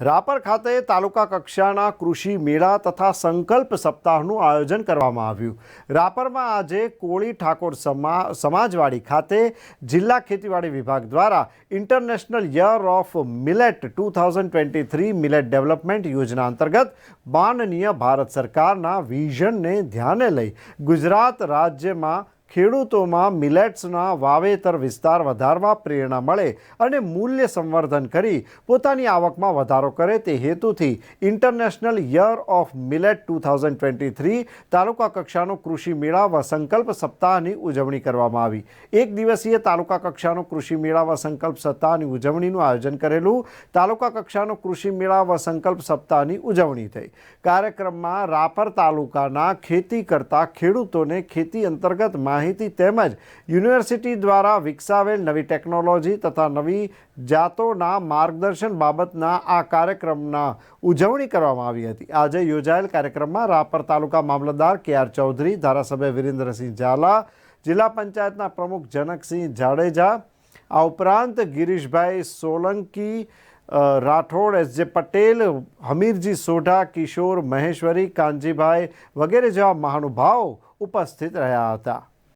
રાપર ખાતે તાલુકા કક્ષાના કૃષિ મેળા તથા સંકલ્પ સપ્તાહનું આયોજન કરવામાં આવ્યું. રાપરમાં આજે કોળી ઠાકોર સમા, સમાજવાડી ખાતે જિલ્લા ખેતીવાડી વિભાગ દ્વારા international year of millet two thousand twenty three millet development યોજના અંતર્ગત માનનીય ભારત સરકારના વિઝનને ધ્યાને લઈ ગુજરાત રાજ્યમાં ખેડૂતોમાં મિલેટ્સના વાવેતર વિસ્તાર વધારવા પ્રેરણા મળે અને મૂલ્ય સંવર્ધન કરી પોતાની આવકમાં વધારો કરે તે હેતુથી international year of millet two thousand twenty three તાલુકા કક્ષાનો કૃષિ મેળા વ સંકલ્પ સપ્તાહની ઉજવણી કરવામાં આવી. એક દિવસીય તાલુકા કક્ષાનો કૃષિ મેળા વ સંકલ્પ સપ્તાહની ઉજવણીનું આયોજન કરેલું. તાલુકા કક્ષાનો કૃષિ મેળા વ સંકલ્પ સપ્તાહની ઉજવણી થઈ. કાર્યક્રમમાં રાપર તાલુકાના ખેતી કરતા ખેડૂતોને ખેતી અંતર્ગત માહિતી તેમજ યુનિવર્સિટી દ્વારા વિકસાવેલ નવી ટેકનોલોજી તથા નવી જાતોના માર્ગદર્શન બાબતના આ કાર્યક્રમના ઉજવણી કરવામાં આવી હતી. આજે યોજાયેલ કાર્યક્રમમાં રાપર તાલુકા મામલતદાર કે આર ચૌધરી, ધારાસભ્ય વિરેન્દ્રસિંહ ઝાલા, જિલ્લા પંચાયતના પ્રમુખ જનકસિંહ જાડેજા, આ ઉપરાંત ગિરીશભાઈ સોલંકી રાઠોડ, એસ જે પટેલ, હમીરજી સોઢા, કિશોર મહેશ્વરી, કાનજીભાઈ વગેરે જેવા મહાનુભાવો ઉપસ્થિત રહ્યા હતા.